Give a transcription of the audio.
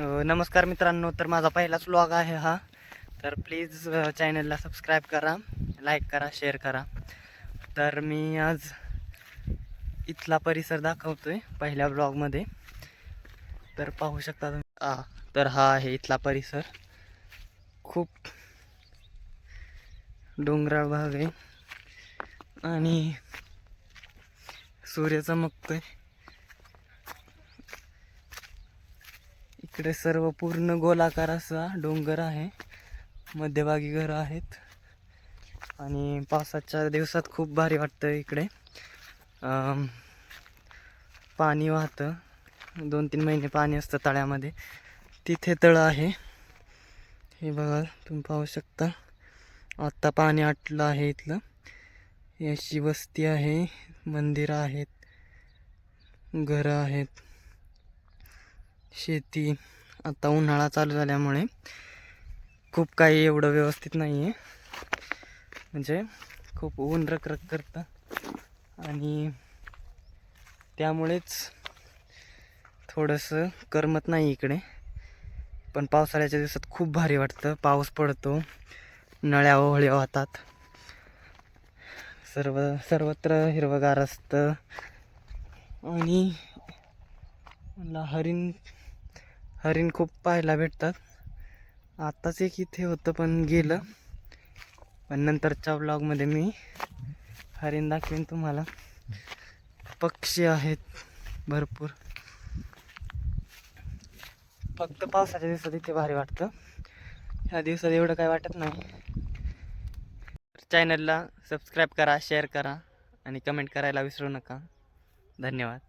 नमस्कार मित्रांनो तर माझा पहिलाच व्लॉग आहे हा. तर प्लीज चॅनलला सबस्क्राईब करा लाईक करा शेअर करा. तर मी आज इथला परिसर दाखवतो आहे पहिल्या ब्लॉगमध्ये तर पाहू शकता तुम्ही. आ, तर हा आहे इथला परिसर. खूप डोंगराळ भाग आहे. आणि सूर्य चमकतोय. इकडे सर्व पूर्ण गोलाकार असा डोंगर आहे. मध्यभागी घरं आहेत. आणि पावसाच्या दिवसात खूप भारी वाटतं इकडे. पाणी वाहतं. दोन तीन महिने पाणी असतं तळ्यामध्ये. तिथे तळं आहे. हे बघा तुम्ही पाहू शकता. आत्ता पाणी आटलं आहे इथलं. ही अशी वस्ती आहे मंदिरं आहेत घरं आहेत. शेती आता उन्हाळा चालू झाल्यामुळे खूप काही एवढं व्यवस्थित नाही आहे म्हणजे खूप ऊन रखरख करतं. आणि त्यामुळेच थोडंसं करमत नाही इकडे. पण पावसाळ्याच्या दिवसात खूप भारी वाटतं. पाऊस पडतो. नळ्या ओहळ्या वाहतात. सर्व सर्वत्र हिरवगार असतं. आणि मला हरिण हरिण खूप पाहायला भेटतात. आत्ताच एक इथे होतं पण गेलं. पण नंतरच्या ब्लॉगमध्ये मी हरिण दाखवेन तुम्हाला. पक्षी आहेत भरपूर. फक्त पावसाच्या दिवसात इथे भारी वाटतं. ह्या दिवसात एवढं काय वाटत नाही. चॅनलला सबस्क्राईब करा शेअर करा आणि कमेंट करायला विसरू नका. धन्यवाद.